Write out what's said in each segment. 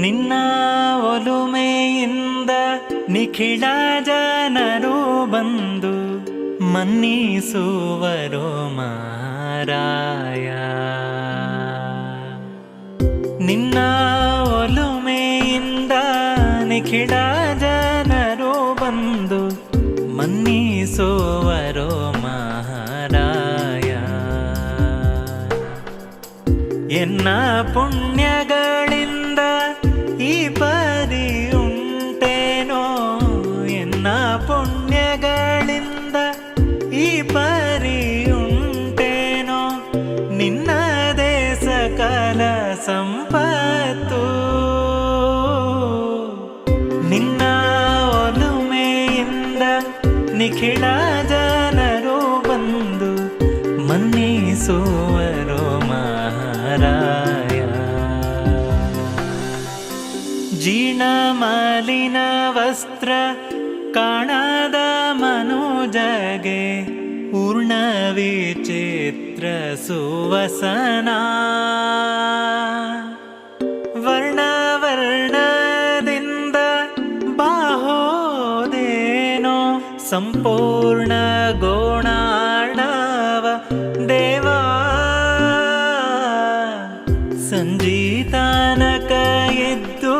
ನಿನ್ನ ಒಲುಮೆಯಿಂದ ನಿಖಿಳ ಜನರು ಬಂದು ಮನ್ನಿಸುವರು ಮಾರಾಯ. ನಿನ್ನ ಒಲುಮೆಯಿಂದ ನಿಖಿಳ ಜನರು ಬಂದು ಮನ್ನಿಸುವರು ಮಹಾರಾಯ ಎನ್ನ ಪುಣ್ಯಗಳಿಂದ ಸಕಲ ಸಂಪತ್ತು. ನಿನ್ನ ಒಲುಮೆಯಿಂದ ನಿಖಿಳ ಜನರು ಬಂದು ಮನ್ನಿಸುವರು ಮಹಾರಾಯ. ಜೀರ್ಣಮಾಲಿನ ವಸ್ತ್ರ ಕಾಣದ ಮನೋಜಗೆ ಪೂರ್ಣ ವಿಚಿತ್ರ ಸುವಸನ. ವರ್ಣ ವರ್ಣದಿಂದ ಬಾಹೋದೇನೋ ಸಂಪೂರ್ಣ ಗೋಣಾಣವ ದೇವಾ. ಸಂಜೀತಾನಕ ಎದ್ದು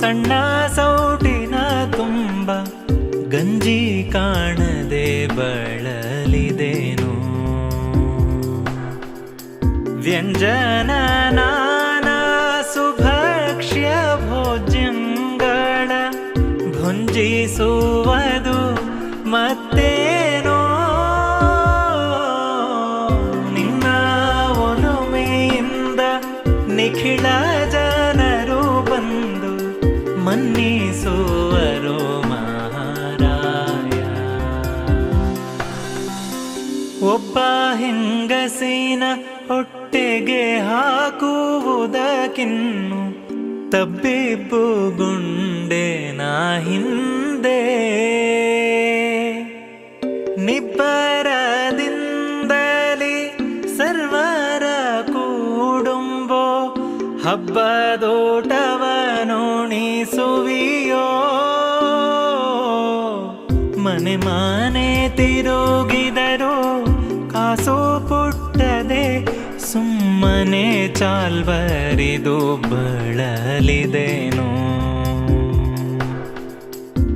ಸಣ್ಣ ಸೌಟಿನ ತುಂಬ ಗಂಜಿ ಕಾಣದೆ ವ್ಯಂಜನ ನಾನಾ ಸುಭಕ್ಷ್ಯ ಭೋಜ್ಯಂಗಳ ಭುಂಜಿಸುವುದು ಮತ್ತೇನೋ. ನಿನ್ನ ಒಲುಮೆಯಿಂದ ನಿಖಿಳ ಜನರು ಬಂದು ಮನ್ನಿಸುವರು ಮಹಾರಾಯ. ಒಬ್ಬ ಹೆಂಗಸಿನ ಹೊಟ್ಟೆಗೆ ಹಾಕುವುದಕ್ಕಿನ್ನು ತಬ್ಬಿಬ್ಬು ಗುಂಡೆ ನಾ ಹಿಂದೆ. ನಿಬ್ಬರದಿಂದಲೇ ಸರ್ವರ ಕೂಡುಂಬೋ ಹಬ್ಬದೋಟವನುಣಿಸುವಿಯೋ. ಮನೆ ಮಾನೆ ತಿರುಗಿದರು ಕಾಸು ಸುಮ್ಮನೆ ಚಾಲ್ವರಿದು ಬಳಲಿದೇನು.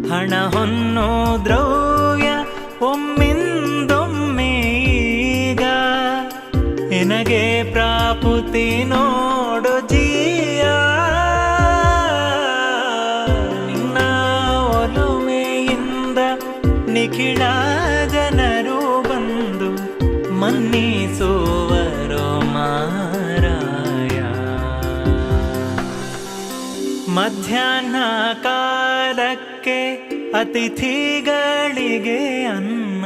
ಹಣ ಹೊನ್ನು ದ್ರವ್ಯ ಒಮ್ಮಿಂದೊಮ್ಮೆ ಈಗ ಎನಗೆ ಪ್ರಾಪುತಿ ಮಧ್ಯಾಹ್ನ ಕಾಲಕ್ಕೆ ಅತಿಥಿಗಳಿಗೆ ಅನ್ನ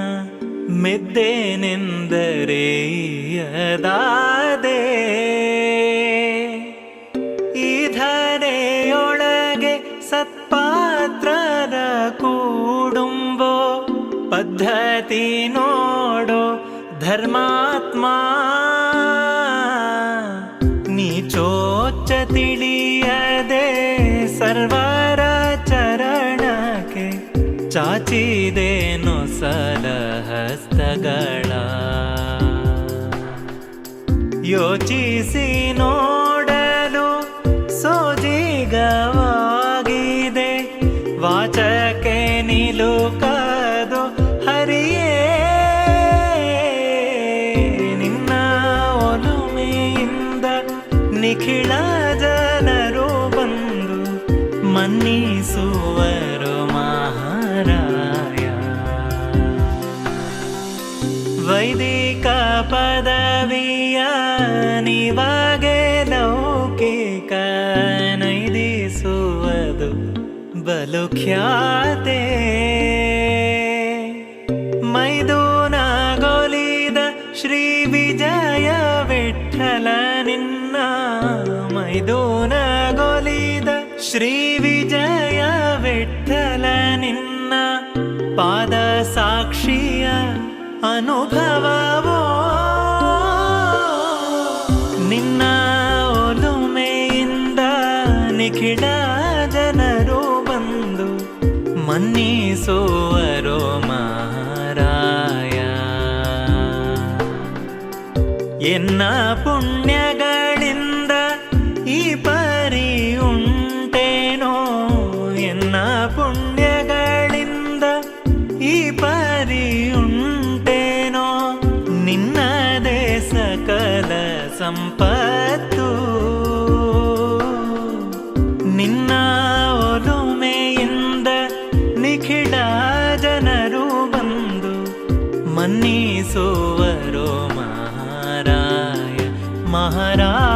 ಮೆದ್ದೇನೆಂದರೆ ಯದಾದೆ ಈ ಧರೆಯೊಳಗೆ ಸತ್ಪಾತ್ರರ ಕೂಡುಂಬೋ, ಪದ್ಧತಿ ನೋಡೋ ಧರ್ಮಾತ್ಮ. ನೀಚೋಚ್ಚ ತಿಳಿಯದೆ ಸರ್ವರ ಚರಣಕ್ಕೆ ಚಾಚಿದೇನು ಸಲಹಸ್ತಗಳ? ಯೋಚಿಸಿ ನೋಡಲು ಮನ್ನಿಸುವರು ಮಹಾರಾಯ. ವೈದಿಕ ಪದವಿಯ ನಿವಾಗೆ ಲೌಕಿಕ ನೈದಿಸುವುದು ಬಲು ಖ್ಯಾತೆ ಶ್ರೀ ವಿಜಯ ವಿಠಲ ನಿನ್ನ ಶ್ರೀ ಸಾಕ್ಷಿಯ ಅನುಭವವೋ? ನಿನ್ನ ಒಲುಮೆಯಿಂದ ನಿಖಿಡ ಜನರು ಬಂದು ಮನ್ನಿಸುವರೋ ಮಾರಾಯ ಎನ್ನ ಪುಣ್ಯಗಳಿಂದ ಈ ಪರಿ ಉಂಟೇನೋ? ಎನ್ನ ಪುಣ್ಯಗಳಿಂದ सोवरो महाराय महाराज।